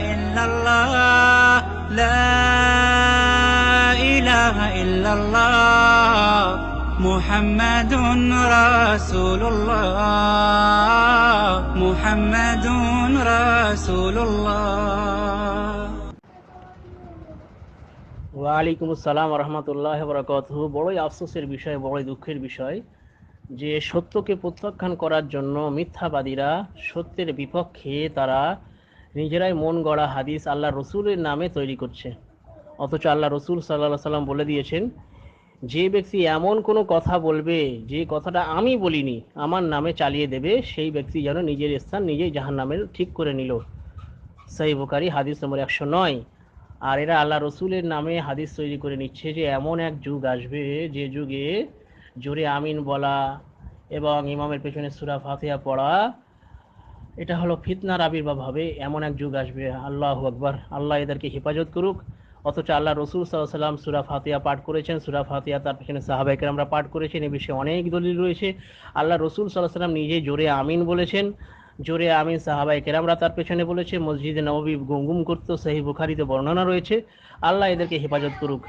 ইল্লাল্লাহ লা ইলাহা ইল্লাল্লাহ মুহাম্মাদুন রাসূলুল্লাহ মুহাম্মাদুন রাসূলুল্লাহ ওয়ালাইকুম আসসালাম রহমতুল্লাহ বরকত বড়ই আফসোসের বিষয়, বড়ই দুঃখের বিষয় যে সত্যকে প্রত্যাখ্যান করার জন্য মিথ্যাবাদীরা সত্যের বিপক্ষে তারা নিজেরাই মন গড়া হাদিস আল্লাহ রসুলের নামে তৈরি করছে। অথচ আল্লাহ রসুল সাল্লাহ সাল্লাম বলে দিয়েছেন, যে ব্যক্তি এমন কোনো কথা বলবে, যে কথাটা আমি বলিনি, আমার নামে চালিয়ে দেবে, সেই ব্যক্তি যেন নিজের স্থান নিজেই জাহান নামের ঠিক করে নিল। সাই বুকারি হাদিস নম্বর একশো নয়। আর এরা আল্লাহ রসুলের নামে হাদিস তৈরি করে নিচ্ছে যে, এমন এক যুগ আসবে, যে যুগে জোরে আমিন বলা এবং ইমামের পেছনে সুরা ফাতিহা পড়া এটা হলো ফিতনার আবির্ভাব হবে এমন এক যুগ আসবে। আল্লাহ আকবার। আল্লাহ এদেরকে হেফাজত করুক। অথচ আল্লাহ রসুল সাল্লাম সুরা ফাতিহা পাঠ করেছেন। সুরা ফাতিহা তার পেছনে সাহাবাইকের আমরা পাঠ করেছেন। এ বিষয়ে অনেক দলিল রয়েছে। আল্লাহ রসুল সাল্লাহ সাল্লাম নিজেই জোরে আমিন বলেছেন। জোরে আমিন সাহাবাই কেরামরা তার পেছনে বলেছে। মসজিদে নবী গুমগুম করতো। সেই বুখারিতে বর্ণনা রয়েছে। আল্লাহ এদেরকে হেফাজত করুক।